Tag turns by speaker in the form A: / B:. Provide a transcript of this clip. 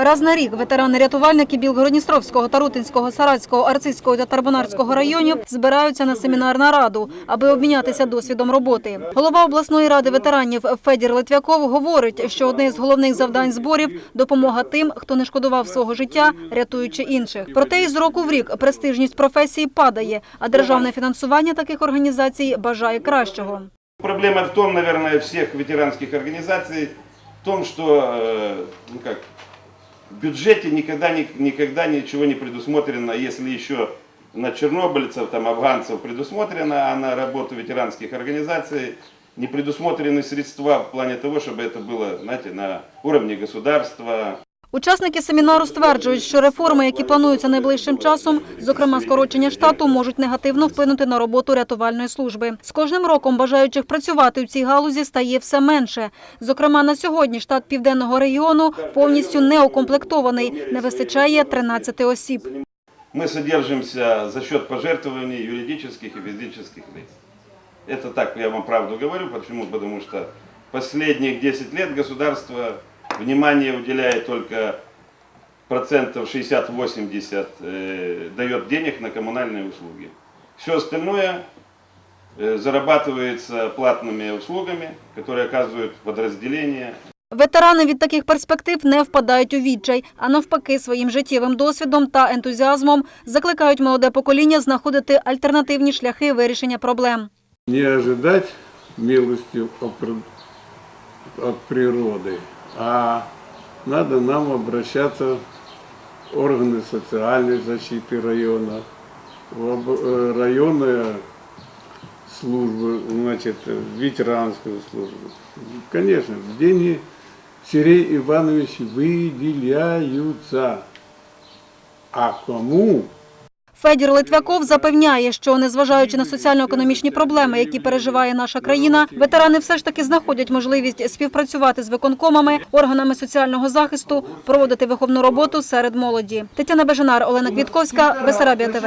A: Раз на рік ветерани-рятувальники Білгородністровського, Тарутинського, Саратського, Арцизького та Тарбонарського районів збираються на семінар нараду, аби обмінятися досвідом роботи. Голова обласної ради ветеранів Федір Литвяков говорить, що одне з головних завдань зборів – допомога тим, хто не шкодував свого життя, рятуючи інших. Проте із року в рік престижність професії падає, а державне фінансування таких організацій бажає кращого.
B: Проблема в том, наверное, всех ветеранских организаций, в том, что э, ну как, в бюджете никогда, ни- никогда ничего не предусмотрено, если еще на чернобыльцев, там, афганцев предусмотрено, а на работу ветеранских организаций не предусмотрены средства в плане того, чтобы это было, знаете, на уровне государства,
A: Учасники семінару стверджують, що реформи, які плануються найближчим часом, зокрема скорочення штату, можуть негативно вплинути на роботу рятувальної служби. З кожним роком бажаючих працювати в цій галузі стає все менше. Зокрема, на сьогодні штат південного регіону повністю не укомплектований, не вистачає 13 осіб.
B: Мы содержимся за счет пожертвований юридических и физических лиц. Это так, я вам правду говорю. Почему? Потому что последних 10 лет государство внимание уделяет только процентов 60-80 э, дает денег на коммунальные услуги. Все остальное э, зарабатывается платными услугами, которые оказывают подразделения
A: Ветерани від таких перспектив не впадають у відчай, а навпаки, своїм життєвим досвідом та ентузіазмом закликають молоде покоління знаходити альтернативні шляхи вирішення проблем.
C: не ожидать милости от при- от природы, а надо нам обращаться в органы социальной защиты района, в об- э, районные службы, значит, в ветеранскую службу. Конечно, деньги Сергей Иванович выделяются. А кому?
A: Федір Литвяков запевняє, що незважаючи на соціально-економічні проблеми, які переживає наша країна, ветерани все ж таки знаходять можливість співпрацювати з виконкомами, органами соціального захисту, проводити виховну роботу серед молоді. Тетяна Бежанар, Олена Квітковська, Бесарабія ТВ.